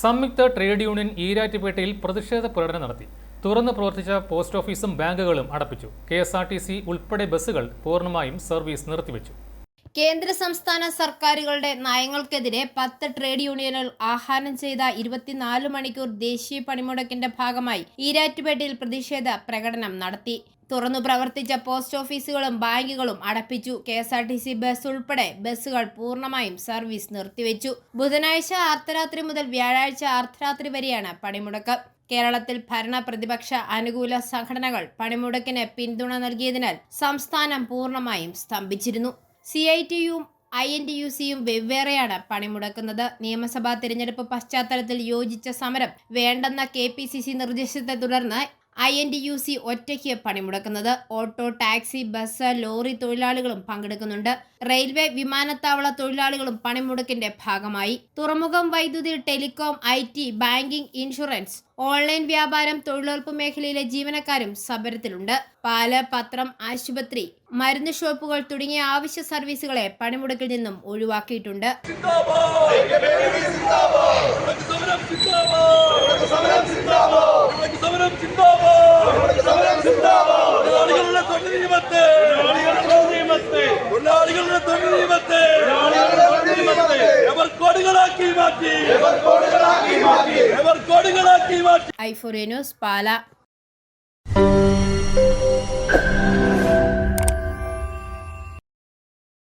സംയുക്ത trade union ഈരാറ്റുപേട്ടയിൽ പ്രതിഷേധ പ്രകടനം നടത്തി. തുറന്ന് പ്രവർത്തിച്ച പോസ്റ്റ് ഓഫീസും ബാങ്കുകളും അടപ്പിച്ചു. K S R T C ഉൾപ്പെടെ ബസ്സുകൾ പൂർണമായും സർവീസ് നിർത്തിവെച്ചു. കേന്ദ്ര സംസ്ഥാന സർക്കാരുകളുടെ നയങ്ങൾക്കെതിരെ പത്ത് ട്രേഡ് യൂണിയനുകൾ ആഹ്വാനം ചെയ്ത ഇരുപത്തിനാല് മണിക്കൂർ ദേശീയ പണിമുടക്കിന്റെ ഭാഗമായി ഈരാറ്റുപേട്ടയിൽ പ്രതിഷേധ പ്രകടനം നടത്തി. തുറന്നു പ്രവർത്തിച്ച പോസ്റ്റ് ഓഫീസുകളും ബാങ്കുകളും അടപ്പിച്ചു. K S R T C bus ഉൾപ്പെടെ ബസ്സുകൾ പൂർണമായും സർവീസ് നിർത്തിവെച്ചു. ബുധനാഴ്ച അർദ്ധരാത്രി മുതൽ വ്യാഴാഴ്ച അർദ്ധരാത്രി വരെയാണ് പണിമുടക്ക്. കേരളത്തിൽ ഭരണ പ്രതിപക്ഷ അനുകൂല സംഘടനകൾ പണിമുടക്കിന് പിന്തുണ നൽകിയതിനാൽ സംസ്ഥാനം പൂർണമായും സ്തംഭിച്ചിരുന്നു. സി ഐ ടിയും ഐ എൻ ടി യു സിയും വെവ്വേറെയാണ് പണിമുടക്കുന്നത്. നിയമസഭാ തിരഞ്ഞെടുപ്പ് പശ്ചാത്തലത്തിൽ യോജിച്ച സമരം വേണ്ടെന്ന കെ പി സി സി നിർദ്ദേശത്തെ തുടർന്ന് I N T U C ഒറ്റയ്ക്ക് പണിമുടക്കുന്നത്. ഓട്ടോ ടാക്സി ബസ് ലോറി തൊഴിലാളികളും പങ്കെടുക്കുന്നുണ്ട്. റെയിൽവേ വിമാനത്താവള തൊഴിലാളികളും പണിമുടക്കിന്റെ ഭാഗമായി. തുറമുഖം വൈദ്യുതി telecom I T banking insurance online വ്യാപാരം തൊഴിലുറപ്പ് മേഖലയിലെ ജീവനക്കാരും സമരത്തിലുണ്ട്. പാൽ പത്രം ആശുപത്രി മരുന്ന് ഷോപ്പുകൾ തുടങ്ങിയ ആവശ്യ സർവീസുകളെ പണിമുടക്കിൽ നിന്നും ഒഴിവാക്കിയിട്ടുണ്ട് സമരം സിന്ദാബാദ് തൊഴിലാളികളുടെ തൊഴിൽ നിയമത്തെ തൊഴിലാളികളുടെ തൊഴിൽ നിയമത്തെ എവർ കോടികളാക്കി മാറ്റി. കോടികളാക്കി മാറ്റി. ഐഫോറിയ ന്യൂസ് പാല.